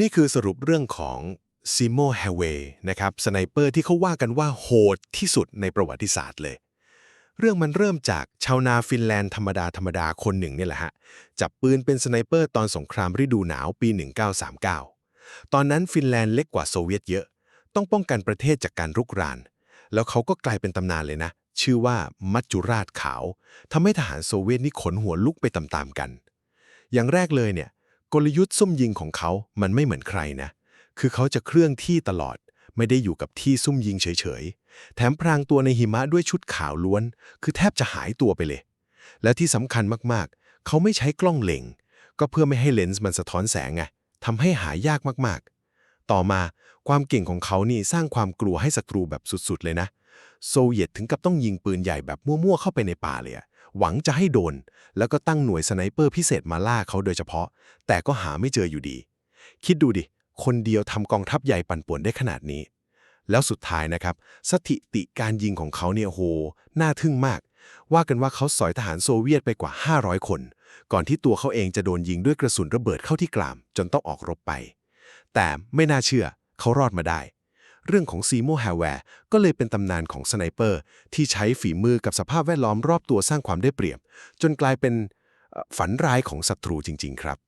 นี่คือสรุปเรื่องของซิโมแฮเวย์นะครับสไนเปอร์ที่เขาว่ากันว่าโหดที่สุดในประวัติศาสตร์เลย เรื่องมันเริ่มจากชาวนาฟินแลนด์ธรรมดาธรรมดาคนหนึ่งเนี่ยแหละฮะ จับปืนเป็นสไนเปอร์ตอนสงครามฤดูหนาวปี 1939 ตอนนั้นฟินแลนด์เล็กกว่าโซเวียตเยอะ ต้องป้องกันประเทศจากการรุกราน แล้วเขาก็กลายเป็นตำนานเลยนะ ชื่อว่ามัจจุราชขาวทำให้ทหารโซเวียตนี่ขนหัวลุกไปตามๆกัน อย่างแรกเลยเนี่ย กลยุทธ์ซุ่มยิงของเขา มันไม่เหมือนใครนะ คือเขาจะเคลื่อนที่ตลอด ไม่ได้อยู่กับที่ซุ่มยิงเฉยๆ แถมพรางตัวในหิมะด้วยชุดขาวล้วน คือแทบจะหายตัวไปเลย และที่สำคัญมากๆ เขาไม่ใช้กล้องเล็ง ก็เพื่อไม่ให้เลนส์มันสะท้อนแสงไงทำให้หายากมากๆ ต่อมาความเก่งของเขานี่สร้างความกลัวให้ศัตรูแบบสุดๆ เลยนะ โซเวียตถึงกับต้องยิงปืนใหญ่แบบมั่วๆ เข้าไปในป่าเลยอะ หวังจะให้โดน แล้วก็ตั้งหน่วยสไนเปอร์พิเศษมาล่าเขาโดยเฉพาะ แต่ก็หาไม่เจออยู่ดี คิดดูดิ คนเดียวทำกองทัพใหญ่ปั่นป่วนได้ขนาดนี้ แล้วสุดท้ายนะครับ สถิติการยิงของเขาเนี่ยโห น่าทึ่งมาก ว่ากันว่าเขาสอยทหารโซเวียตไปกว่า 500 คน ก่อนที่ตัวเขาเองจะโดนยิงด้วยกระสุนระเบิดเข้าที่กราม จนต้องออกรบไป แต่ไม่น่าเชื่อ เขารอดมาได้ เรื่องของซีโมแฮร์แวร์ก็เลยเป็นตำนานของสไนเปอร์ที่ใช้ฝีมือกับสภาพแวดล้อมรอบตัวสร้างความได้เปรียบ จนกลายเป็นฝันร้ายของศัตรูจริง ๆ ครับ